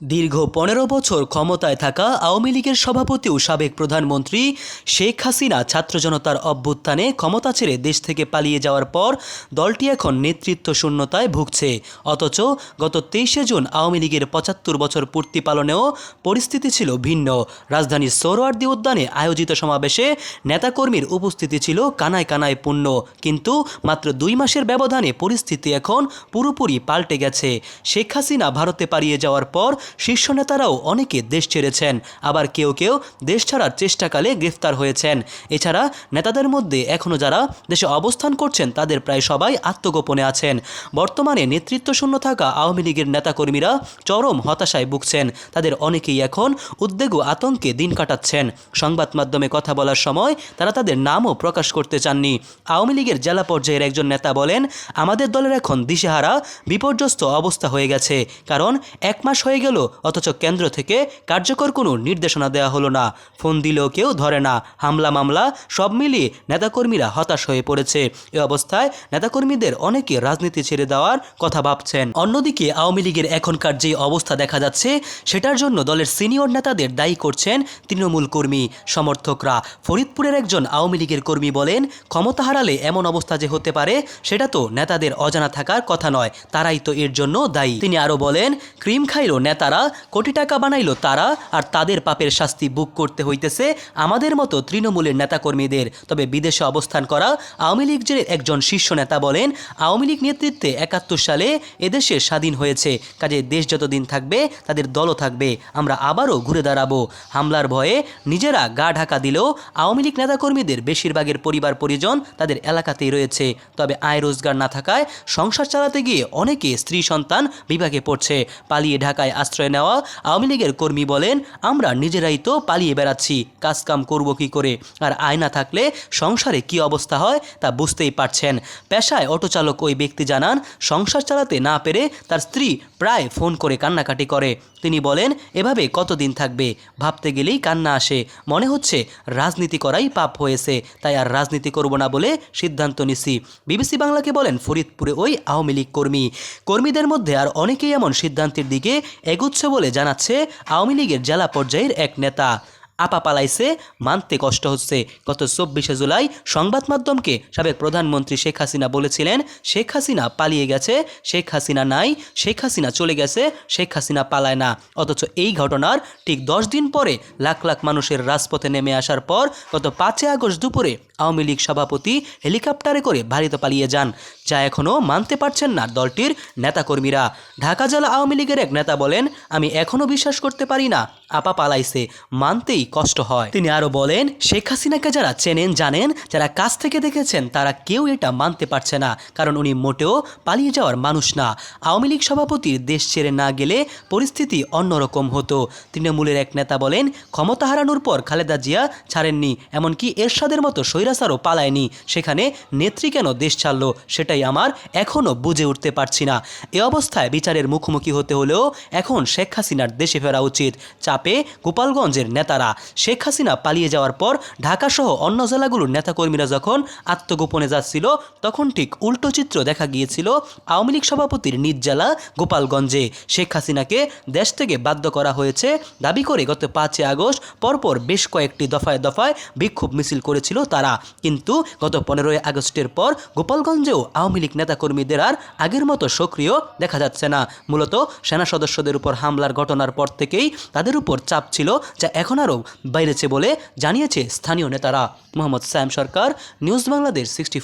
দীর্ঘ পনেরো বছর ক্ষমতায় থাকা আওয়ামী লীগের সভাপতি ও সাবেক প্রধানমন্ত্রী শেখ হাসিনা ছাত্র জনতার অভ্যুত্থানে ক্ষমতা ছেড়ে দেশ থেকে পালিয়ে যাওয়ার পর দলটি এখন নেতৃত্ব শূন্যতায় ভুগছে। অথচ গত তেইশে জুন আওয়ামী লীগের পঁচাত্তর বছর পূর্তি পালনেও পরিস্থিতি ছিল ভিন্ন। রাজধানীর সোহরাওয়ার্দী উদ্যানে আয়োজিত সমাবেশে নেতাকর্মীর উপস্থিতি ছিল কানায় কানায় পূর্ণ। কিন্তু মাত্র দুই মাসের ব্যবধানে পরিস্থিতি এখন পুরোপুরি পাল্টে গেছে। শেখ হাসিনা ভারতে পালিয়ে যাওয়ার পর শীর্ষ নেতারাও অনেকে দেশ ছেড়েছেন। আবার কেউ কেউ দেশ ছাড়ার চেষ্টাকালে গ্রেফতার হয়েছেন। এছাড়া নেতাদের মধ্যে এখনও যারা দেশে অবস্থান করছেন, তাদের প্রায় সবাই আত্মগোপনে আছেন। বর্তমানে নেতৃত্ব শূন্য থাকা আওয়ামী লীগের নেতাকর্মীরা চরম হতাশায় ভুগছেন। তাদের অনেকেই এখন উদ্বেগ ও আতঙ্কে দিন কাটাচ্ছেন। সংবাদ মাধ্যমে কথা বলার সময় তারা তাদের নামও প্রকাশ করতে চাননি। আওয়ামী লীগের জেলা পর্যায়ের একজন নেতা বলেন, আমাদের দলের এখন দিশেহারা, বিপর্যস্ত অবস্থা হয়ে গেছে। কারণ এক মাস হয়ে গেল অথচ কেন্দ্র থেকে কার্যকর কোনো নির্দেশনা দেওয়া হলো না। ফোন দিলেও কেউ ধরে না। হামলা মামলা, সব মিলিয়ে নেতাকর্মীরা হতাশ হয়ে পড়েছে। এ অবস্থায় নেতাকর্মীদের অনেকে রাজনীতি ছেড়ে দেওয়ার কথা ভাবছেন। অন্যদিকে আওয়ামী লীগের এখনকার যে অবস্থা দেখা যাচ্ছে, সেটার জন্য দলের সিনিয়র নেতাদের দায়ী করছেন তৃণমূল কর্মী, সমর্থকরা। ফরিদপুরের একজন আওয়ামী লীগের কর্মী বলেন, ক্ষমতা হারালে এমন অবস্থা যে হতে পারে, সেটা তো নেতাদের অজানা থাকার কথা নয়, তারাই তো এর জন্য দায়ী। তিনি আরও বলেন, ক্রিম খাইলো নেতারা কোটি টাকা বানাইলো তারা, আর তাদের পাপের শাস্তি বুক করতে হইতেছে আমাদের মতো তৃণমূলের নেতাকর্মীদের। তবে বিদেশে অবস্থান করা আওয়ামী লীগের একজন শীর্ষ নেতা বলেন, আওয়ামী লীগ নেতৃত্বে একাত্তর সালে এদেশে স্বাধীন হয়েছে। কাজে দেশ যতদিন থাকবে, তাদের দলও থাকবে। আমরা আবারও ঘুরে দাঁড়াবো। হামলার ভয়ে নিজেরা গা ঢাকা দিলেও আওয়ামী লীগ নেতাকর্মীদের বেশিরভাগের পরিবার পরিজন তাদের এলাকাতেই রয়েছে। তবে আয় রোজগার না থাকায় সংসার চালাতে গিয়ে অনেকে স্ত্রী সন্তান বিভাগে পড়ছে। পালিয়ে ঢাকায় আশ্রয় নেওয়া আওয়ামী লীগের কর্মী বলেন, আমরা নিজেরাই তো পালিয়ে বেড়াচ্ছি, কাজকাম করব কি করে? আর আয় না থাকলে সংসারে কি অবস্থা হয় তা বুঝতেই পারছেন। পেশায় অটো চালক ওই ব্যক্তি জানান, সংসার চালাতে না পেরে তার স্ত্রী প্রায় ফোন করে কান্নাকাটি করে। তিনি বলেন, এভাবে কতদিন থাকবে? ভাবতে গেলেই কান্না আসে। মনে হচ্ছে রাজনীতি করাই পাপ হয়েছে। তাই আর রাজনীতি করব না বলে সিদ্ধান্ত নিছি। বিবিসি বাংলাকে বলেন, ফরিদপুরে ওই আওয়ামী লীগ কর্মী। কর্মীদের মধ্যে আর অনেকেই এমন সিদ্ধান্তের দিকে এগুচ্ছে বলে জানাচ্ছে আওয়ামী লীগের জেলা পর্যায়ের এক নেতা। আপা পালাইছে, মানতে কষ্ট হচ্ছে। গত চব্বিশে জুলাই সংবাদ মাধ্যমকে সাবেক প্রধানমন্ত্রী শেখ হাসিনা বলেছিলেন, শেখ হাসিনা পালিয়ে গেছে, শেখ হাসিনা নাই, শেখ হাসিনা চলে গেছে, শেখ হাসিনা পালায় না। অথচ এই ঘটনার ঠিক দশ দিন পরে লাখ লাখ মানুষের রাজপথে নেমে আসার পর গত পাঁচই আগস্ট দুপুরে আওয়ামী লীগ সভাপতি হেলিকপ্টারে করে ভারতে পালিয়ে যান, যা এখনও মানতে পারছেন না দলটির নেতাকর্মীরা। ঢাকা জেলা আওয়ামী লীগের এক নেতা বলেন, আমি এখনও বিশ্বাস করতে পারি না আপা পালাইছে, মানতেই কষ্ট হয়। তিনি আরও বলেন, শেখ হাসিনাকে যারা চেনেন, জানেন, যারা কাছ থেকে দেখেছেন, তারা কেউ এটা মানতে পারছে না, কারণ উনি মোটেও পালিয়ে যাওয়ার মানুষ না। আওয়ামী লীগ সভাপতির দেশ ছেড়ে না গেলে পরিস্থিতি অন্যরকম হতো। তৃণমূলের এক নেতা বলেন, ক্ষমতা হারানোর পর খালেদা জিয়া ছাড়েননি, এমনকি এরশাদের মতো স্বৈরাচারও পালায়নি। সেখানে নেত্রী কেন দেশ ছাড়ল, সেটাই আমার এখনও বুঝে উঠতে পারছি না। এ অবস্থায় বিচারের মুখোমুখি হতে হলেও এখন শেখ হাসিনার দেশে ফেরা উচিত। চাপে গোপালগঞ্জের নেতারা শেখ হাসিনা পালিয়ে যাওয়ার পর ঢাকাসহ অন্য জেলাগুলোর নেতাকর্মীরা যখন আত্মগোপনে যাচ্ছিল, তখন ঠিক উল্টো চিত্র দেখা গিয়েছিল আওয়ামী লীগ সভাপতির নিজ জেলা গোপালগঞ্জে। শেখ হাসিনাকে দেশ থেকে বাধ্য করা হয়েছে দাবি করে গত পাঁচই আগস্ট পরপর বেশ কয়েকটি দফায় দফায় বিক্ষোভ মিছিল করেছিল তারা। কিন্তু গত পনেরোই আগস্টের পর গোপালগঞ্জেও আওয়ামী লীগ নেতাকর্মীদের আর আগের মতো সক্রিয় দেখা যাচ্ছে না। মূলত সেনা সদস্যদের উপর হামলার ঘটনার পর থেকেই তাদের উপর চাপ ছিল যা এখন আরও বাইরেছে বলে জানিয়েছে স্থানীয় নেতারা। Mohammad Sam Sarkar, news Bangladesh sixty